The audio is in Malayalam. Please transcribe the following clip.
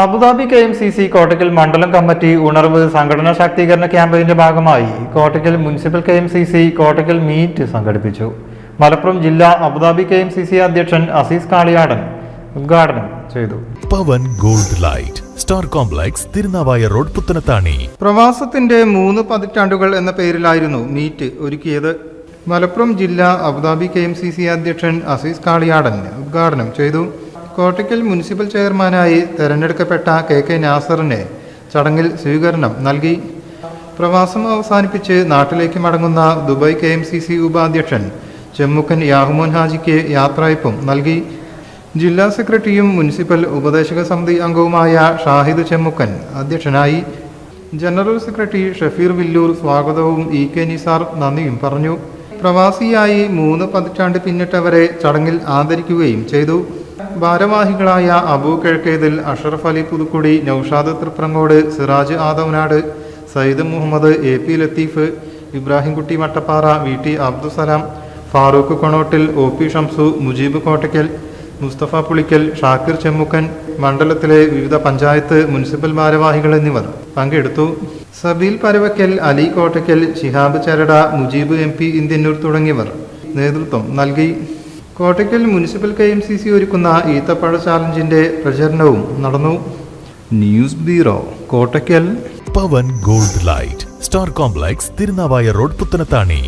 Abu Dhabi K M C C Kottakkal മണ്ഡലം കമ്മിറ്റി ഉണർവ് സംഘടനാ ശാക്തീകരണ ക്യാമ്പയിന്റെ ഭാഗമായി Kottakkal municipal K M C C Kottakkal meet സംഘടിപ്പിച്ചു. മലപ്പുറം ജില്ലാ Abu Dhabi K M C C അധ്യക്ഷൻ അസീസ് കാളിയാടൻ ഉദ്ഘാടനം ചെയ്തു. Pavan gold light star complex Tirunavaya road Puthanathani. പ്രവാസത്തിന്റെ മൂന്ന് പതിറ്റാണ്ടുകൾ എന്ന പേരിലായിരുന്നു മീറ്റ് ഒരുക്കിയത്. മലപ്പുറം ജില്ലാ Abu Dhabi K M C C അധ്യക്ഷൻ അസീസ് കാളിയാടൻ ഉദ്ഘാടനം ചെയ്തു. കോട്ടയ്ക്കൽ മുനിസിപ്പൽ ചെയർമാനായി തെരഞ്ഞെടുക്കപ്പെട്ട കെ കെ നാസറിനെ ചടങ്ങിൽ സ്വീകരണം നൽകി. പ്രവാസം അവസാനിപ്പിച്ച് നാട്ടിലേക്ക് മടങ്ങുന്ന Dubai K M C C ഉപാധ്യക്ഷൻ ചെമ്മുക്കൻ യാഹുമോൻ ഹാജിക്ക് യാത്രയപ്പും നൽകി. ജില്ലാ സെക്രട്ടറിയും മുനിസിപ്പൽ ഉപദേശക സമിതി അംഗവുമായ ഷാഹിദ് ചെമ്മുക്കൻ അധ്യക്ഷനായി. ജനറൽ സെക്രട്ടറി ഷഫീർ വില്ലൂർ സ്വാഗതവും ഇ കെ നിസാർ നന്ദിയും പറഞ്ഞു. പ്രവാസിയായി മൂന്ന് പതിറ്റാണ്ട് പിന്നിട്ടവരെ ചടങ്ങിൽ ആദരിക്കുകയും ചെയ്തു. ഭാരവാഹികളായ Abu Kizhakkethil Ashraf Ali Puthukkudi Naushad Thriprangode Siraj Adavanad Sayyid Muhammad A P Latheef Ibrahimkutty Mattappara V T Abdussalam Farooq Konottil O P Shamsu Mujeeb Kottakkal Musthafa Pulikkal Shakir Chemmukkan മണ്ഡലത്തിലെ വിവിധ പഞ്ചായത്ത് മുനിസിപ്പൽ ഭാരവാഹികൾ എന്നിവർ പങ്കെടുത്തു. സബീൽ പരവക്കൽ അലി കോട്ടയ്ക്കൽ ശിഹാബ് ചരട മുജീബ് എം പി ഇന്ത്യന്നൂർ തുടങ്ങിയവർ നേതൃത്വം നൽകി. Kottakkal municipal K M C C ഒരുക്കുന്ന ഈത്തപ്പഴ ചാലഞ്ചിന്റെ പ്രചരണവും നടന്നു. News bureau Kottakkal. Pavan gold light star complex Tirunavaya road Puthanathani.